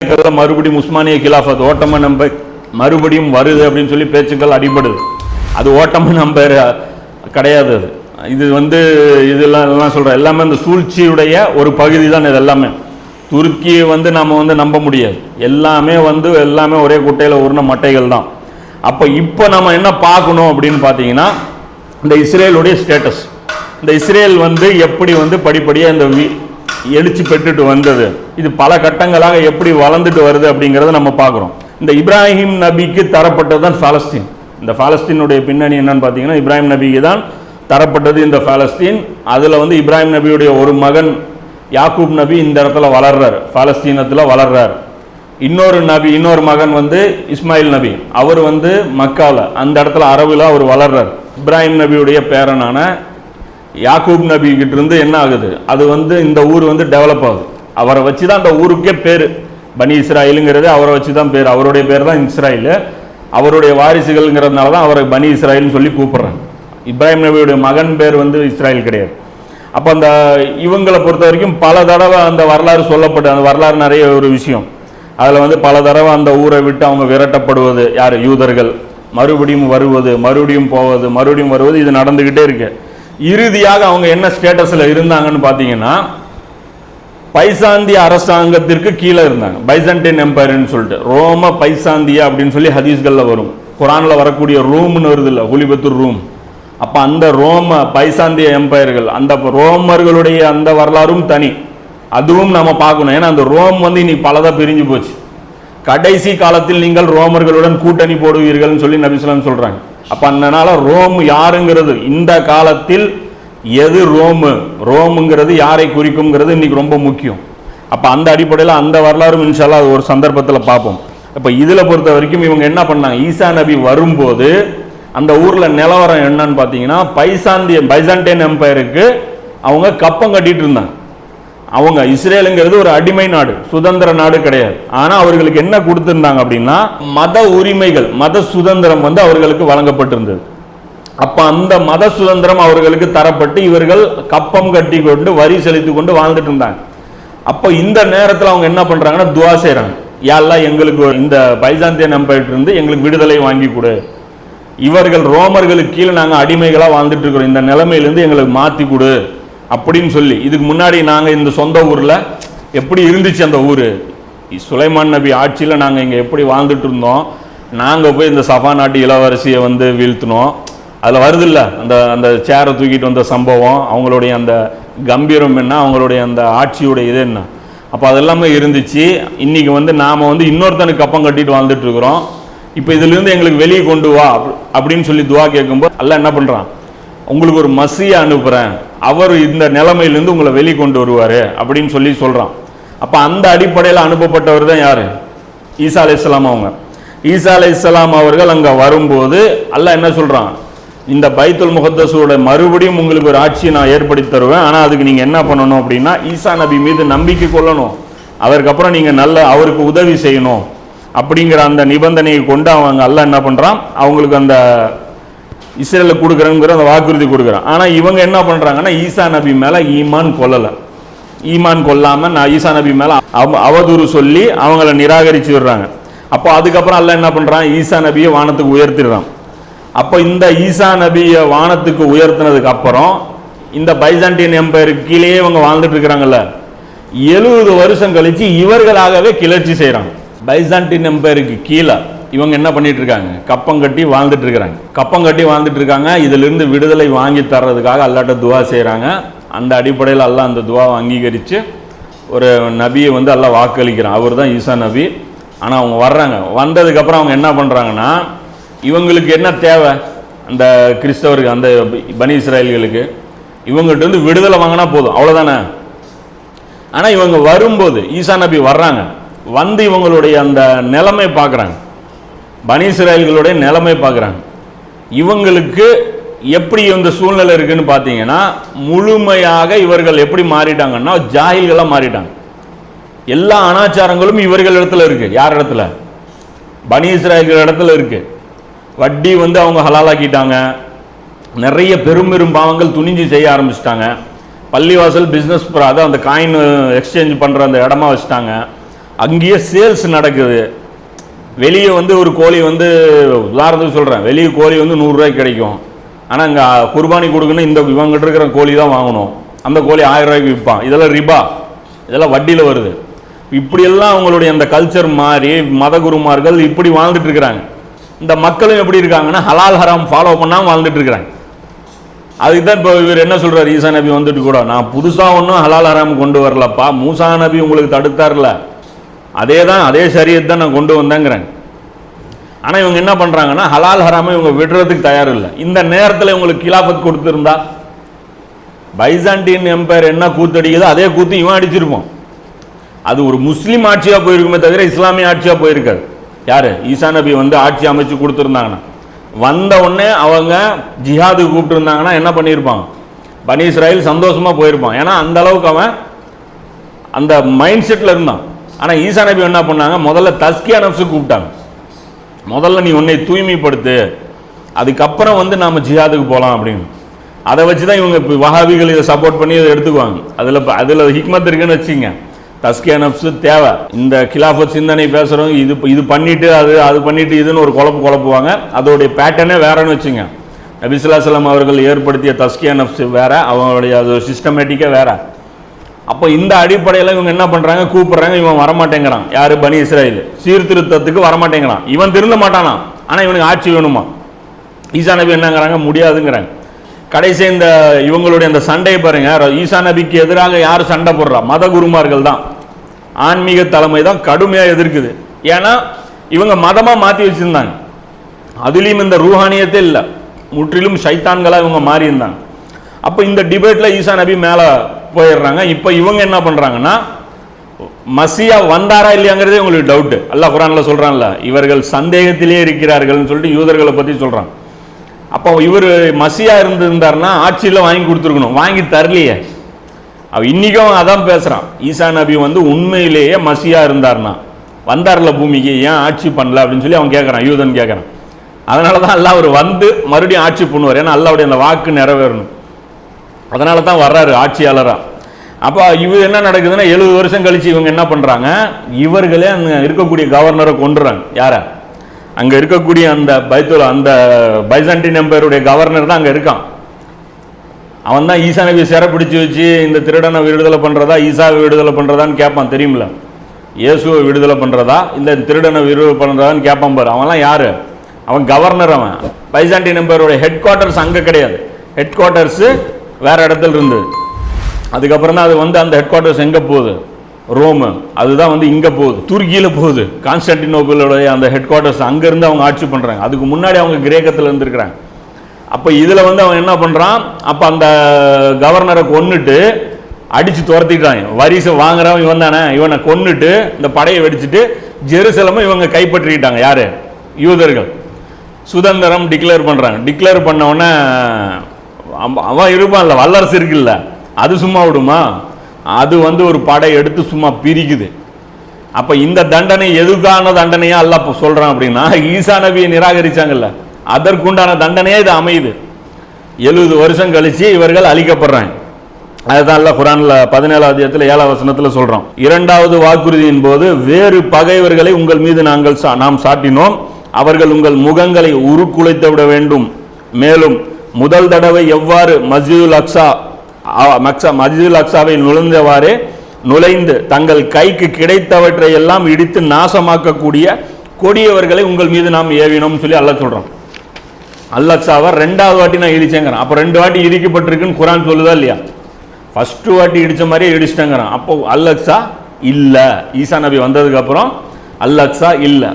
மறுபடியும் உஸ்மானிய கிலாஃபத் ஓட்டம நம்ப மறுபடியும் வருது அப்படின்னு சொல்லி பேச்சுக்கள் அடிபடுது. அது ஓட்டம நம்பர் கிடையாது. அது இது வந்து இதெல்லாம் எல்லாம் சொல்கிறேன் எல்லாமே இந்த சூழ்ச்சியுடைய ஒரு பகுதி தான் இது எல்லாமே. துருக்கியை வந்து நம்ம வந்து நம்ப முடியாது. எல்லாமே வந்து எல்லாமே ஒரே குட்டையில் உருண மட்டைகள் தான். அப்போ இப்போ நம்ம என்ன பார்க்கணும் அப்படின்னு பார்த்தீங்கன்னா இந்த இஸ்ரேலுடைய ஸ்டேட்டஸ் இந்த இஸ்ரேல் வந்து எப்படி வந்து படிப்படியாக இந்த வி- எழுச்சி பெற்றுட்டு வந்தது. இது பல கட்டங்களாக எப்படி வளர்ந்துட்டு வருது அப்படிங்கிறத நம்ம பார்க்குறோம். இந்த இப்ராஹிம் நபிக்கு தரப்பட்டது தான் பாலஸ்தீன். இந்த பாலஸ்தீனுடைய பின்னணி என்னன்னு பார்த்தீங்கன்னா இப்ராஹிம் நபிக்கு தான் தரப்பட்டது இந்த பாலஸ்தீன். அதில் வந்து இப்ராஹிம் நபியுடைய ஒரு மகன் யாக்கூப் நபி இந்த இடத்துல வளர்றார் பாலஸ்தீனத்தில் வளர்றார். இன்னொரு நபி இன்னொரு மகன் வந்து இஸ்மாயில் நபி. அவர் வந்து மக்காவில் அந்த இடத்துல அரபுல அவர் வளர்றார். இப்ராஹிம் நபியுடைய பேரனான யாக்கூப் நபி இருந்து என்ன ஆகுது? அது வந்து இந்த ஊர் வந்து டெவலப் ஆகுது. அவரை வச்சு தான் அந்த ஊருக்கே பேர். பனி இஸ்ராயலுங்கிறது அவரை வச்சு தான் பேர். அவருடைய பேர் தான் இஸ்ராயல். அவருடைய வாரிசுகள்ங்கிறதுனால தான் அவரை பனி இஸ்ராயல்னு சொல்லி கூப்பிட்றாங்க. இப்ராஹிம் நபியுடைய மகன் பேர் வந்து இஸ்ராயல் கிடையாது. அப்போ அந்த இவங்களை பொறுத்த வரைக்கும் பல தடவை அந்த வரலாறு சொல்லப்பட்டு அந்த வரலாறு நிறைய ஒரு விஷயம். அதில் வந்து பல தடவை அந்த ஊரை விட்டு அவங்க விரட்டப்படுவது யார்? யூதர்கள். மறுபடியும் வருவது மறுபடியும் போவது மறுபடியும் வருவது இது நடந்துக்கிட்டே இருக்குது இறுதியாக அவங்க என்ன ஸ்டேட்டஸில் இருந்தாங்கன்னு பார்த்தீங்கன்னா பைசாந்திய அரசாங்கத்திற்கு கீழே இருந்தாங்க. பைசன்டைன் எம்பையர்னு சொல்லிட்டு. ரோம பைசாந்தியா அப்படின்னு சொல்லி ஹதீஸ்களில் வரும். குரானில் வரக்கூடிய ரூம்னு வருது இல்லை ஹுலிபத்துர் ரூம். அப்போ அந்த ரோம பைசாந்திய எம்பையர்கள் அந்த ரோமர்களுடைய அந்த வரலாறும் தனி. அதுவும் நம்ம பார்க்கணும். ஏன்னா அந்த ரோம் வந்து இன்னைக்கு பலதாக பிரிஞ்சு போச்சு. கடைசி காலத்தில் நீங்கள் ரோமர்களுடன் கூட்டணி போடுவீர்கள்னு சொல்லி நபிசுலாம் சொல்கிறாங்க அப்போ அதனால ரோம் யாருங்கிறது இந்த காலத்தில் எது ரோமு? ரோமுங்கிறது யாரை குறிக்குங்கிறது இன்றைக்கி ரொம்ப முக்கியம். அப்போ அந்த அடிப்படையில் அந்த வரலாறும் இன்ஷால்லா அது ஒரு சந்தர்ப்பத்தில் பார்ப்போம். இப்போ இதில் பொறுத்த வரைக்கும் இவங்க என்ன பண்ணாங்க? ஈசா நபி வரும்போது அந்த ஊரில் நிலவரம் என்னன்னு பார்த்தீங்கன்னா பைசாந்திய பைசாண்டியன் எம்பையருக்கு அவங்க கப்பம் கட்டிகிட்டு இருந்தாங்க. அவங்க இஸ்ரேலுங்கிறது ஒரு அடிமை நாடு சுதந்திர நாடு கிடையாது. ஆனால் அவர்களுக்கு என்ன கொடுத்துருந்தாங்க அப்படின்னா மத உரிமைகள் மத சுதந்திரம் வந்து அவர்களுக்கு வழங்கப்பட்டிருந்தது. அப்போ அந்த மத சுதந்திரம் அவர்களுக்கு தரப்பட்டு இவர்கள் கப்பம் கட்டி கொண்டு வரி செலுத்தி கொண்டு வாழ்ந்துட்டு இருந்தாங்க. அப்போ இந்த நேரத்தில் அவங்க என்ன பண்ணுறாங்கன்னா துவா செய்றாங்க. யாரெல்லாம் எங்களுக்கு இந்த பைசாந்தியன் நம்பர்கிட்ட இருந்து எங்களுக்கு விடுதலை வாங்கி கொடு. இவர்கள் ரோமர்களுக்கு கீழே நாங்கள் அடிமைகளாக வாழ்ந்துட்டு இருக்கிறோம். இந்த நிலைமையிலேருந்து எங்களுக்கு மாற்றி கொடு. அப்படின்னு சொல்லி இதுக்கு முன்னாடி நாங்கள் இந்த சொந்த ஊரில் எப்படி இருந்துச்சு அந்த ஊர்? சுலைமான் நபி ஆட்சியில் நாங்கள் இங்கே எப்படி வாழ்ந்துட்டு இருந்தோம்? நாங்கள் போய் இந்த சஃபா நாட்டு இளவரசியை வந்து வீழ்த்தினோம். அதில் வருதில்ல அந்த அந்த சேரை தூக்கிட்டு வந்த சம்பவம் அவங்களுடைய அந்த கம்பீரம் என்ன அவங்களுடைய அந்த ஆட்சியுடைய இது என்ன? அப்போ அதெல்லாமே இருந்துச்சு. இன்னைக்கு வந்து நாம் வந்து இன்னொருத்தனுக்கு கப்பம் கட்டிட்டு வாழ்ந்துட்டுருக்குறோம் இப்போ இதுலேருந்து எங்களுக்கு வெளியே கொண்டு வா அப்படின்னு சொல்லி துவா கேட்கும்போது அல்ல என்ன பண்ணுறான் உங்களுக்கு ஒரு மசியை அனுப்புகிறேன் அவர் இந்த நிலைமையிலேருந்து உங்களை வெளிக்கொண்டு வருவார் அப்படின்னு சொல்லி சொல்கிறான் அப்போ அந்த அடிப்படையில் அனுப்பப்பட்டவர் தான் யார்? ஈசா அலைஹிஸ்ஸலாம் அவங்க. ஈசா அலைஹிஸ்ஸலாம் அவர்கள் அங்கே வரும்போது அல்ல என்ன சொல்கிறான் இந்த பைத்துல் முகத்தஸோட மறுபடியும் உங்களுக்கு ஒரு ஆட்சியை நான் ஏற்படுத்தி தருவேன். ஆனால் அதுக்கு நீங்கள் என்ன பண்ணணும் அப்படின்னா ஈசா நபி மீது நம்பிக்கை கொள்ளணும். அதற்கப்புறம் நீங்கள் நல்ல அவருக்கு உதவி செய்யணும். அப்படிங்கிற அந்த நிபந்தனையை கொண்டு அவங்க அல்ல என்ன பண்ணுறான் அவங்களுக்கு அந்த இஸ்ரேலில் கொடுக்குறேங்கிற அந்த வாக்குறுதி கொடுக்குறான். ஆனால் இவங்க என்ன பண்ணுறாங்கன்னா ஈசா நபி மேலே ஈமான் கொல்லலை. ஈமான் கொல்லாமல் நான் ஈசா நபி மேலே அவ- அவதூறு சொல்லி அவங்கள நிராகரிச்சு விடுறாங்க. அப்போ அதுக்கப்புறம் அல்ல என்ன பண்ணுறான் ஈசா நபியை வானத்துக்கு உயர்த்திடுறான். அப்போ இந்த ஈசா நபியை வானத்துக்கு உயர்த்தினதுக்கு அப்புறம் இந்த பைசாண்டியன் எம்பையருக்கு கீழேயே இவங்க வாழ்ந்துட்டு இருக்கிறாங்கல்ல எழுபது வருஷம் கழித்து இவர்களாகவே கிளர்ச்சி செய்கிறாங்க பைசாண்டியன் எம்பையருக்கு கீழே இவங்க என்ன பண்ணிட்டு இருக்காங்க கப்பம் கட்டி வாழ்ந்துட்டு இருக்கிறாங்க கப்பம் கட்டி வாழ்ந்துட்டு இருக்காங்க இதிலிருந்து விடுதலை வாங்கி தர்றதுக்காக அல்லாட்ட துவா செய்கிறாங்க அந்த அடிப்படையில் அல்லாஹ் அந்த துவாவை அங்கீகரித்து ஒரு நபியை வந்து எல்லாம் வாக்களிக்கிறான். அவர் தான் ஈசா நபி. ஆனால் அவங்க வர்றாங்க. வந்ததுக்கப்புறம் அவங்க என்ன பண்ணுறாங்கன்னா இவங்களுக்கு என்ன தேவை? அந்த கிறிஸ்தவருக்கு அந்த பனி இஸ்ராயல்களுக்கு இவங்ககிட்ட வந்து விடுதலை வாங்கினா போதும். அவ்வளோதானே ஆனால் இவங்க வரும்போது ஈசா நபி வர்றாங்க. வந்து இவங்களுடைய அந்த நிலைமை பார்க்குறாங்க. பனீஸ்ராயல்களுடைய நிலைமை பார்க்குறாங்க. இவங்களுக்கு எப்படி இந்த சூழ்நிலை இருக்குன்னு பார்த்தீங்கன்னா முழுமையாக இவர்கள் எப்படி மாறிட்டாங்கன்னா ஜாகில்களாக மாறிட்டாங்க. எல்லா அனாச்சாரங்களும் இவர்கள் இடத்துல இருக்குது யார் இடத்துல? பனி இஸ்ராயல்கள் இடத்துல இருக்குது வட்டி வந்து அவங்க ஹலாலாக்கிட்டாங்க. நிறைய பெரும் பெரும் பாவங்கள் துணிஞ்சு செய்ய ஆரம்பிச்சிட்டாங்க. பள்ளிவாசல் பிஸ்னஸ் அதான் அந்த காயின் எக்ஸ்சேஞ்ச் பண்ணுற அந்த இடமா வச்சுட்டாங்க. அங்கேயே சேல்ஸ் நடக்குது. வெளியே வந்து ஒரு கோழி வந்து உதாரணத்துக்கு சொல்கிறேன் வெளியே கோழி வந்து நூறுரூவாய்க்கு கிடைக்கும். ஆனால் இங்கே குர்பானி கொடுக்கணும் இந்த இவங்ககிட்ட இருக்கிற கோழி தான் வாங்கணும். அந்த கோழி ஆயிரம் ரூபாய்க்கு விற்பான் இதெல்லாம் ரிபா. இதெல்லாம் வட்டியில் வருது. இப்படியெல்லாம் அவங்களுடைய அந்த கல்ச்சர் மாறி மத குருமார்கள் இப்படி வாழ்ந்துட்டு இருக்கிறாங்க. இந்த மக்களும் எப்படி இருக்காங்கன்னா ஹலால் ஹராம் ஃபாலோ பண்ணாமல் வாழ்ந்துட்டு இருக்கிறாங்க. அதுக்கு தான் இப்போ இவர் என்ன சொல்கிறார் ஈசா நபி வந்துட்டு கூட நான் புதுசாக ஒன்றும் ஹலால் ஹராம் கொண்டு வரலப்பா. மூசா நபி உங்களுக்கு தடுத்தார்ல. அதே தான் அதே சரியத்தை தான் நான் கொண்டு வந்தேங்கிறேன். ஆனால் இவங்க என்ன பண்ணுறாங்கன்னா ஹலால் ஹராமை இவங்க விடுறதுக்கு தயார் இல்லை இந்த நேரத்தில் இவங்களுக்கு கிலாபத் கொடுத்துருந்தா பைசாண்டியன் எம்பையர் என்ன கூத்தடிக்குதோ அதே கூத்து இவன் அடிச்சிருப்போம் அது ஒரு முஸ்லீம் ஆட்சியாக போயிருக்குமே தவிர இஸ்லாமிய ஆட்சியாக போயிருக்காது. யார்? ஈசா நபி வந்து ஆட்சி அமைச்சு கொடுத்துருந்தாங்கன்னா. வந்த உடனே அவங்க ஜிஹாது கூப்பிட்டுருந்தாங்கன்னா என்ன பண்ணியிருப்பான்? பனி இஸ்ராயில் சந்தோஷமாக போயிருப்பான். ஏன்னா அந்த அளவுக்கு அவன் அந்த மைண்ட் செட்டில் இருந்தான். ஆனால் ஈசா நபி என்ன பண்ணாங்க? முதல்ல தஸ்கியா நப்ஸு கூப்பிட்டாங்க. முதல்ல நீ உன்னை தூய்மைப்படுத்து. அதுக்கப்புறம் வந்து நாம் ஜிஹாதுக்கு போகலாம் அப்படின்னு. அதை வச்சு தான் இவங்க இப்போ வஹாபிகள் இதை சப்போர்ட் பண்ணி இதை எடுத்துக்குவாங்க. அதில் அதில் ஹிக்மத் இருக்குன்னு வச்சுங்க தஸ்கியா நப்ஸு தேவை. இந்த கிலாஃபத் சிந்தனை பேசுகிறவங்க இது இது பண்ணிட்டு அது அது பண்ணிட்டு இதுன்னு ஒரு குழப்பு குழப்புவாங்க. அதோடைய பேட்டர்னே வேறன்னு வச்சுங்க நபிசுல்லாசலம் அவர்கள் ஏற்படுத்திய தஸ்கியா நப்ஸ் வேற. அவங்களுடைய அது சிஸ்டமேட்டிக்காக வேறு. அப்போ இந்த அடிப்படையில் இவங்க என்ன பண்ணுறாங்க கூப்பிட்றாங்க. இவன் வரமாட்டேங்கிறான். யார்? பனி இஸ்ராயில் சீர்திருத்தத்துக்கு வரமாட்டேங்கிறான். இவன் திருந்த மாட்டானா ஆனால் இவனுக்கு ஆட்சி வேணுமா? ஈசா நபி என்னங்கிறாங்க? முடியாதுங்கிறாங்க. கடைசி இந்த இவங்களுடைய அந்த சண்டையை பாருங்க. ஈசா நபிக்கு எதிராக யார் சண்டை போடுறா? மத குருமார்கள் தான். ஆன்மீக தலைமை தான் கடுமையாக எதிர்க்குது. ஏன்னா இவங்க மதமாக மாற்றி வச்சுருந்தாங்க. அதுலேயும் இந்த ரூஹானியத்தே இல்லை. முற்றிலும் சைத்தான்களாக இவங்க மாறி இருந்தாங்க அப்போ இந்த டிபேட்டில் ஈசா நபி மேலே போயிடுறாங்க. இப்போ இவங்க என்ன பண்ணுறாங்கன்னா மசியா வந்தாரா இல்லையாங்கிறதே உங்களுக்கு டவுட்டு அல்லாஹ் குரான்ல சொல்கிறான்ல இவர்கள் சந்தேகத்திலே இருக்கிறார்கள்னு சொல்லிட்டு யூதர்களை பற்றி சொல்கிறான் அப்போ இவர் மசியா இருந்திருந்தார்னா ஆட்சியில் வாங்கி கொடுத்துருக்கணும். வாங்கி தரலையே. அவ இன்றைக்கும் அதான் பேசுகிறான் ஈசா நபி வந்து உண்மையிலேயே மசியா இருந்தார்னா வந்தார்ல பூமிக்கு ஏன் ஆட்சி பண்ணல அப்படின்னு சொல்லி அவன் கேட்குறான் யூதன் கேட்குறான் அதனால தான் அல்லா அவர் வந்து மறுபடியும் ஆட்சி பண்ணுவார். ஏன்னா அல்லாவுடைய அந்த வாக்கு நிறைவேறணும். அதனால தான் வர்றாரு ஆட்சியாளராக அப்போ இவர் என்ன நடக்குதுன்னா எழுபது வருஷம் கழிச்சு இவங்க என்ன பண்ணுறாங்க இவர்களே அங்கே இருக்கக்கூடிய கவர்னரை கொண்டுறாங்க யாரை? அங்கே இருக்கக்கூடிய அந்த பைத்துல் அந்த பைசண்டின் எம்பையருடைய கவர்னர் தான் அங்கே இருக்கான். அவன் தான் ஈசா நபி சிறை பிடிச்சி வச்சு இந்த திருடனை விடுதலை பண்ணுறதா ஈசாவை விடுதலை பண்ணுறதான்னு கேட்பான் தெரியுமில்ல இயேசுவை விடுதலை பண்ணுறதா இந்த திருடனை விடுதலை பண்ணுறதான்னு கேட்பான் பாரு. அவன்லாம் யார்? அவன் கவர்னர் அவன். பைசாண்டின் எம்பையருடைய ஹெட் குவார்ட்டர்ஸ் அங்கே கிடையாது. ஹெட் குவார்ட்டர்ஸு வேற இடத்துல இருந்து அதுக்கப்புறம் தான் அது வந்து அந்த ஹெட் குவார்ட்டர்ஸ் எங்கே போகுது? ரோமு. அதுதான் வந்து இங்கே போகுது. துருக்கியில் போகுது. கான்ஸ்டன்டினோபிளோடைய அந்த ஹெட் குவார்ட்டர்ஸ் அங்கேருந்து அவங்க ஆட்சி பண்ணுறாங்க அதுக்கு முன்னாடி அவங்க கிரேக்கத்தில் இருந்துருக்குறாங்க. அப்போ இதில் வந்து அவன் என்ன பண்ணுறான் அப்போ அந்த கவர்னரை கொன்னுட்டு அடித்து துரத்திட்டான். வரிசை வாங்குறவன் இவன் தானே. இவனை கொன்னுட்டு இந்த படையை வெடிச்சிட்டு ஜெருசலமும் இவங்க கைப்பற்றிக்கிட்டாங்க. யார்? யூதர்கள். சுதந்திரம் டிக்ளேர் பண்ணுறாங்க டிக்ளேர் பண்ண அவன் அவன் இருப்பான்ல வல்லரசு இருக்குல்ல அது சும்மா விடுமா? அது வந்து ஒரு படை எடுத்து சும்மா பிரிக்குது. அப்போ இந்த தண்டனை எதுக்கான தண்டனையா அல்ல சொல்கிறான் அப்படின்னா ஈசா நபியை நிராகரிச்சாங்கல்ல அதற்குண்டான தண்டனையே இது அமையுது. எழுபது வருஷம் கழிச்சு இவர்கள் அழிக்கப்படுறாங்க. அதுதான் அல்ல குரான்ல பதினேழாவது இடத்துல ஏழாம் வசனத்தில் சொல்கிறோம் இரண்டாவது வாக்குறுதியின் போது வேறு பகைவர்களை உங்கள் மீது நாங்கள் சா- நாம் சாட்டினோம். அவர்கள் உங்கள் முகங்களை உருக்குலைத்து விட வேண்டும். மேலும் முதல் தடவை எவ்வாறு மஸ்ஜிதுல் அக்ஸா மக்ஸா மஸ்ஜிதுல் அக்ஸாவை நுழைந்தவாறே நுழைந்து தங்கள் கைக்கு கிடைத்தவற்றை எல்லாம் இடித்து நாசமாக்கக்கூடிய கொடியவர்களை உங்கள் மீது நாம் ஏவினோம்னு சொல்லி அல்ல சொல்கிறோம் அல்லக்ஸாவை ரெண்டாவது வாட்டி நான் இடிச்சேங்கிறேன். அப்போ ரெண்டு வாட்டி இடிக்கப்பட்டிருக்குன்னு குரான் சொல்லுதா இல்லையா? ஃபஸ்ட்டு வாட்டி இடித்த மாதிரியே இடிச்சிட்டேங்கிறான். அப்போ அல்லக்ஸா இல்லை. ஈசா நபி வந்ததுக்கப்புறம் அல்லக்ஸா இல்லை.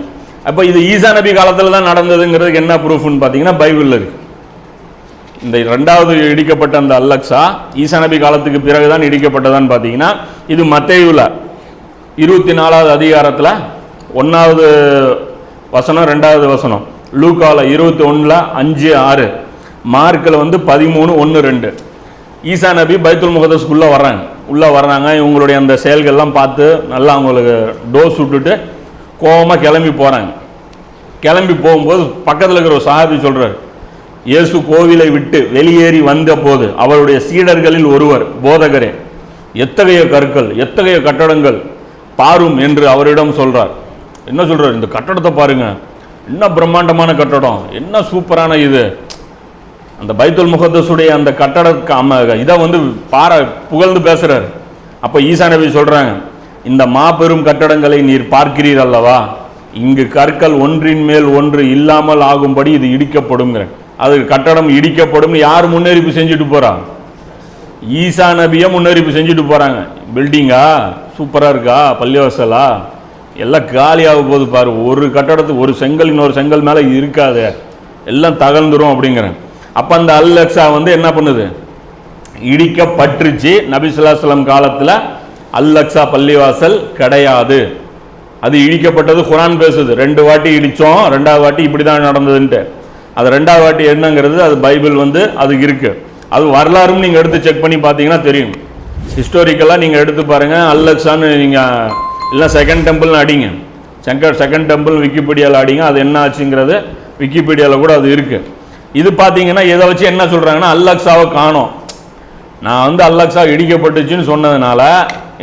அப்போ இது ஈசா நபி காலத்தில் தான் நடந்ததுங்கிறதுக்கு என்ன ப்ரூஃப்னு பார்த்தீங்கன்னா பைபிளில் இருக்குது இந்த ரெண்டாவது இடிக்கப்பட்ட அந்த அல்லக்ஸா ஈசா நபி காலத்துக்கு பிறகுதான் இடிக்கப்பட்டதான்னு பார்த்தீங்கன்னா இது மத்தேயுல இருபத்தி நாலாவது அதிகாரத்தில் ஒன்றாவது வசனம் ரெண்டாவது வசனம். லூக்கால இருபத்தி ஒன்றில் அஞ்சு ஆறு. மார்க்கில் வந்து பதிமூணு ஒன்று ரெண்டு. ஈசா நபி பைத்துல் முகதஸ்குள்ளே வர்றாங்க. உள்ளே வர்றாங்க இவங்களுடைய அந்த செயல்கள்லாம் பார்த்து நல்லா அவங்களுக்கு டோஸ் விட்டுட்டு கோவமாக கிளம்பி போகிறாங்க கிளம்பி போகும்போது பக்கத்தில் இருக்கிற ஒரு சஹாபி சொல்கிறார் இயேசு கோவிலை விட்டு வெளியேறி வந்த போது அவருடைய சீடர்களில் ஒருவர் போதகரே எத்தகைய கற்கள் எத்தகைய கட்டடங்கள் பாரும் என்று அவரிடம் சொல்கிறார் என்ன சொல்கிறார் இந்த கட்டடத்தை பாருங்க. என்ன பிரம்மாண்டமான கட்டடம். என்ன சூப்பரான இது. அந்த பைத்துல் முகத்தஸுடைய அந்த கட்டட இதை வந்து பார புகழ்ந்து பேசுகிறார் அப்போ ஈசா நபி சொல்றாங்க இந்த மாபெரும் கட்டடங்களை நீர் பார்க்கிறீர் அல்லவா? இங்கு கற்கள் ஒன்றின் மேல் ஒன்று இல்லாமல் ஆகும்படி இது இடிக்கப்படுங்கிற அது கட்டடம் இடிக்கப்படும் யார் முன்னறிவிப்பு செஞ்சுட்டு போறா? ஈசா நபியை முன்னறிவிப்பு செஞ்சுட்டு போறாங்க. பில்டிங்கா சூப்பராக இருக்கா? பள்ளிவாசலா? எல்லாம் காலியாக போகுது பாரு. ஒரு கட்டடத்துக்கு ஒரு செங்கல் இன்னொரு செங்கல் மேலே இருக்காது. எல்லாம் தகழ்ந்துடும் அப்படிங்கிறேன். அப்போ அந்த அல்லக்ஸா வந்து என்ன பண்ணுது? இடிக்கப்பட்டுருச்சு. நபிசுல்லாஸ்லம் காலத்தில் அல்லக்ஸா பள்ளிவாசல் கிடையாது. அது இடிக்கப்பட்டது குரான் பேசுது. ரெண்டு வாட்டி இடித்தோம் ரெண்டாவது வாட்டி இப்படி தான் நடந்ததுன்ட்டு. அது ரெண்டாவது வாட்டி என்னங்கிறது அது பைபிள் வந்து அது இருக்குது அது வரலாறும் நீங்கள் எடுத்து செக் பண்ணி பார்த்தீங்கன்னா தெரியும். ஹிஸ்டோரிக்கலாக நீங்கள் எடுத்து பாருங்கள் அல்லக்ஸான்னு நீங்கள் இல்லை செகண்ட் டெம்பிள்னு அடிங்க. செங்கர் செகண்ட் டெம்பிள் விக்கிபீடியாவில் அடிங்க. அது என்ன ஆச்சுங்கிறது விக்கிபீடியாவில் கூட அது இருக்குது இது பார்த்தீங்கன்னா இதை வச்சு என்ன சொல்கிறாங்கன்னா அல்லக்ஸாவை காணோம். நான் வந்து அல்லக்ஸா இடிக்கப்பட்டுச்சுன்னு சொன்னதுனால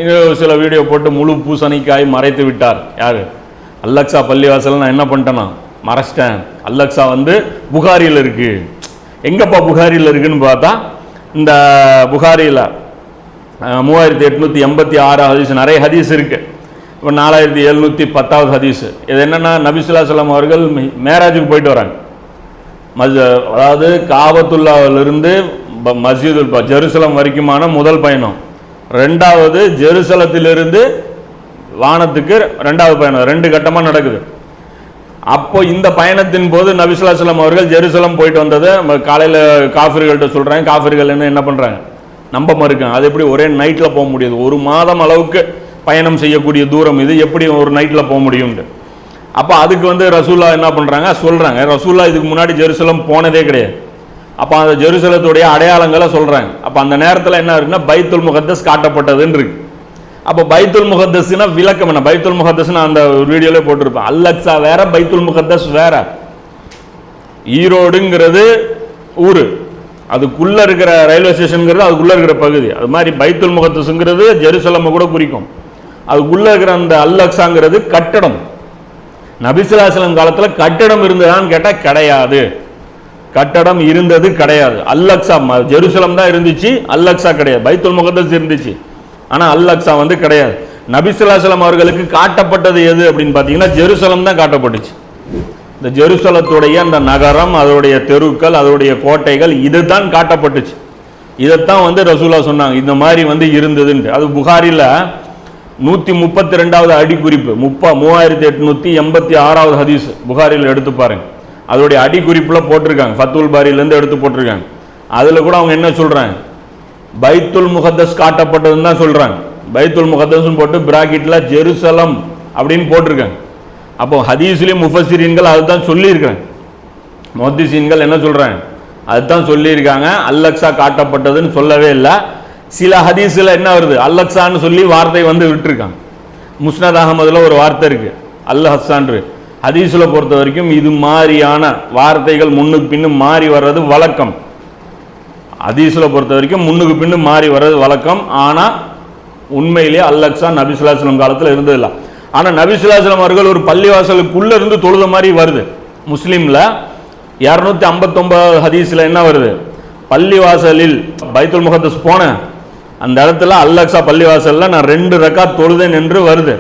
இங்க சில வீடியோ போட்டு முழு பூசணிக்காய் மறைத்து விட்டார். யார்? அல்லக்ஸா பள்ளிவாசல் நான் என்ன பண்ணிட்டேன்னா மறைச்சிட்டேன். அல்லக்ஸா வந்து புகாரியில் இருக்கு. எங்கப்பா புகாரியில் இருக்குன்னு பார்த்தா இந்த புகாரியில் மூவாயிரத்தி எட்நூற்றி எண்பத்தி ஆறு ஹதீஸ் நிறைய ஹதீஸ் இருக்கு. இப்போ நாலாயிரத்தி எழுநூற்றி பத்தாவது ஹதீஸ். இது என்னென்னா நபிசுல்லா அவர்கள் மேராஜுக்கு போயிட்டு வராங்க. மஸ் அதாவது காபத்துல்லாவிலிருந்து ப- மஸ்ஜிதுல் ஜெருசலம் வரைக்குமான முதல் பயணம். ரெண்டாவது ஜெருசலத்திலிருந்து வானத்துக்கு ரெண்டாவது பயணம். ரெண்டு கட்டமாக நடக்குது. அப்போ இந்த பயணத்தின் போது நபிசுல்லாஸ்லாம் அவர்கள் ஜெருசலம் போயிட்டு வந்ததை காலையில் காஃபிர்கள்ட்ட சொல்கிறாங்க காஃபிர்கள் என்ன என்ன பண்ணுறாங்க நம்ப மறுக்காங்க அது எப்படி ஒரே நைட்டில் போக முடியாது? ஒரு மாதம் அளவுக்கு பயணம் செய்யக்கூடிய தூரம் இது எப்படி ஒரு நைட்டில் போக முடியும்ட்டு அப்போ அதுக்கு வந்து ரசூல்லா என்ன பண்ணுறாங்க சொல்கிறாங்க ரசூல்லா இதுக்கு முன்னாடி ஜெருசலம் போனதே கிடையாது. அப்போ அந்த ஜெருசலத்துடைய அடையாளங்களை சொல்கிறாங்க அப்போ அந்த நேரத்தில் என்ன இருக்குன்னா பைத்துல் முகத்தஸ் காட்டப்பட்டதுன்னு இருக்கு. அப்போ பைத்துல் முகத்தஸ்னா விளக்கம் என்ன? பைத்துல் முகத்தஸ் அந்த வீடியோல போட்டிருப்பேன். அல்லக்ஸா வேற பைத்துல் முகத்தஸ் வேற. ஈரோடுங்கிறது ஊர். அதுக்குள்ள இருக்கிற ரயில்வே ஸ்டேஷனுங்கிறது அதுக்குள்ள இருக்கிற பகுதி. அது மாதிரி பைத்துல் முகத்தஸ்ங்கிறது ஜெருசலம் கூட குறிக்கும். அதுக்குள்ள இருக்கிற அந்த அல்லக்ஸாங்கிறது கட்டடம். நபிசுல்லாசலம் காலத்தில் கட்டடம் இருந்ததான்னு கேட்டால் கிடையாது. கட்டடம் இருந்தது கிடையாது. அல்லக்ஸா ம- ஜெருசலம் தான் இருந்துச்சு அல்லக்ஸா கிடையாது. பைத்துல் முகத்தஸ் இருந்துச்சு. ஆனால் அல் அக்ஸா வந்து கிடையாது. நபிசுல்லாசலம் அவர்களுக்கு காட்டப்பட்டது எது அப்படின்னு பார்த்தீங்கன்னா ஜெருசலம் தான் காட்டப்பட்டுச்சு. இந்த ஜெருசலத்துடைய அந்த நகரம் அதோடைய தெருக்கள் அதோடைய கோட்டைகள் இதுதான் காட்டப்பட்டுச்சு. இதைத்தான் வந்து ரசூலா சொன்னாங்க இந்த மாதிரி வந்து இருந்ததுன்ட்டு. அது புகாரில் நூற்றி முப்பத்தி ரெண்டாவது அடிக்குறிப்பு முப்பா மூவாயிரத்தி எட்நூற்றி எண்பத்தி ஆறாவது ஹதீஸ் புகாரில் எடுத்து பாருங்க. அதோடைய அடிக்குறிப்பில் போட்டிருக்காங்க ஃபத்துல் பாரியிலேருந்து எடுத்து போட்டிருக்காங்க. அதில் கூட அவங்க என்ன சொல்கிறாங்க பைத்துல் முகத்தஸ் காட்டப்பட்டதுன்னு தான் சொல்கிறாங்க பைத்துல் முகத்தஸ்னு போட்டு பிராக்கெட்டில் ஜெருசலம் அப்படின்னு போட்டிருக்காங்க. அப்போ ஹதீஸ்லேயும் முஃபசிரீன்கள் அதுதான் சொல்லியிருக்காங்க முஹத்திசீன்கள் என்ன சொல்கிறாங்க அதுதான் சொல்லியிருக்காங்க. அல்லக்ஸா காட்டப்பட்டதுன்னு சொல்லவே இல்லை. சில ஹதீஸில் என்ன வருது? அல்லக்ஸான்னு சொல்லி வார்த்தை வந்து விட்டுருக்காங்க. முஸ்னத் அகமதுல ஒரு வார்த்தை இருக்கு. அல் ஹஸ்ஸான்று ஹதீஸில் பொறுத்த வரைக்கும் இது மாதிரியான வார்த்தைகள் முன்னுக்கு பின்னு மாறி வர்றது வழக்கம். ஹதீஸில் பொறுத்த வரைக்கும் முன்னுக்கு பின்னு மாறி வர்றது வழக்கம். ஆனால் உண்மையிலேயே அல்லக்ஸா நபிசுல்லாஸ்லம் காலத்தில் இருந்ததில்ல. ஆனால் நபிசுல்லாஸ்லம் அவர்கள் ஒரு பள்ளிவாசலுக்குள்ள இருந்து தொழுத மாதிரி வருது. முஸ்லீமில் இரநூத்தி ஐம்பத்தொம்பது ஹதீஸில் என்ன வருது? பள்ளிவாசலில் பைத்துல் முகத்தஸ் போனேன். அந்த இடத்துல அல்லக்ஸா பள்ளிவாசலில் நான் ரெண்டு ரெக்கா தொழுதேன் என்று வருது.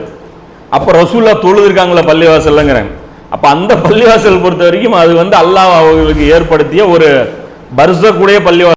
அப்போ ரசூல்லா தொழுதுருக்காங்களா பள்ளிவாசல்லங்கிறாங்க அப்போ அந்த பள்ளிவாசல் பொறுத்த வரைக்கும் அது வந்து அல்லாஹ் அவர்களுக்கு ஏற்படுத்திய ஒரு பர்சக்குடைய பள்ளிவாசல்